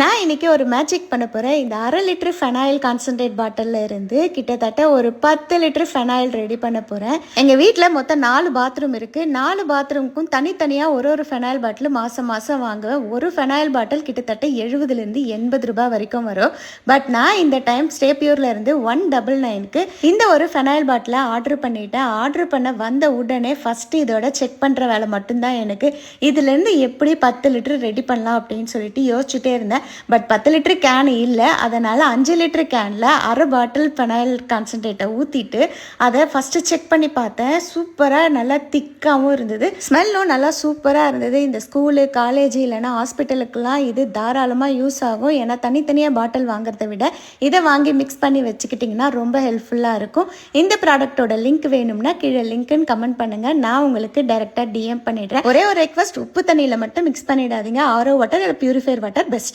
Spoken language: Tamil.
நான் இன்றைக்கி ஒரு மேஜிக் பண்ண போகிறேன் இந்த அரை லிட்டரு ஃபெனாயில் கான்சன்ட்ரேட் பாட்டிலில் இருந்து கிட்டத்தட்ட ஒரு பத்து லிட்டரு ஃபெனாயில் ரெடி பண்ண போகிறேன் எங்கள் வீட்டில் மொத்தம் நாலு பாத்ரூம் இருக்குது நாலு பாத்ரூமுக்கும் தனித்தனியாக ஒரு ஒரு ஃபெனாயில் பாட்டில் மாதம் மாதம் வாங்குவேன். ஒரு ஃபெனாயில் பாட்டில் கிட்டத்தட்ட எழுபதுலேருந்து எண்பது ரூபாய் வரைக்கும் வரும். பட் நான் இந்த டைம் ஸ்டேப்யூரில் இருந்து ஒன் டபுள் நைனுக்கு இந்த ஒரு ஃபெனாயில் பாட்டிலை ஆர்டர் பண்ணிட்டேன். ஆர்டர் பண்ண வந்த உடனே ஃபஸ்ட்டு இதோட செக் பண்ணுற வேலை மட்டும்தான் எனக்கு. இதுலேருந்து எப்படி பத்து லிட்டர் ரெடி பண்ணலாம் அப்படின்னு சொல்லிட்டு யோசிச்சுட்டே இருந்தேன். பட் பத்து லிட்டர் கேன் இல்லை. அதனால் அஞ்சு லிட்டரு கேனில் அரை பாட்டில் ஃபெனாயில் கான்சன்ட்ரேட்டை ஊற்றிட்டு அதை ஃபஸ்ட்டு செக் பண்ணி பார்த்தேன். சூப்பராக நல்லா திக்காகவும் இருந்தது. ஸ்மெல்லும் நல்லா சூப்பராக இருந்தது. இந்த ஸ்கூலு காலேஜ் இல்லைன்னா ஹாஸ்பிட்டலுக்கெல்லாம் இது தாராளமாக யூஸ் ஆகும். ஏன்னா தனித்தனியாக பாட்டில் வாங்குறத விட இதை வாங்கி மிக்ஸ் பண்ணி வச்சுக்கிட்டிங்கன்னா ரொம்ப ஹெல்ப்ஃபுல்லாக இருக்கும். இந்த ப்ராடக்ட்டோட லிங்க் வேணும்னா கீழே லிங்க்குன்னு கமெண்ட் பண்ணுங்கள் நான் உங்களுக்கு டைரெக்டாக டிஎம் பண்ணிடுறேன். ஒரே ஒரு ரெக்வஸ்ட் உப்பு தண்ணியில் மட்டும் மிக்ஸ் பண்ணிடாதீங்க. ஆரோ வாட்டர் இல்லை பியூரிஃபைர் வாட்டர் பெஸ்ட்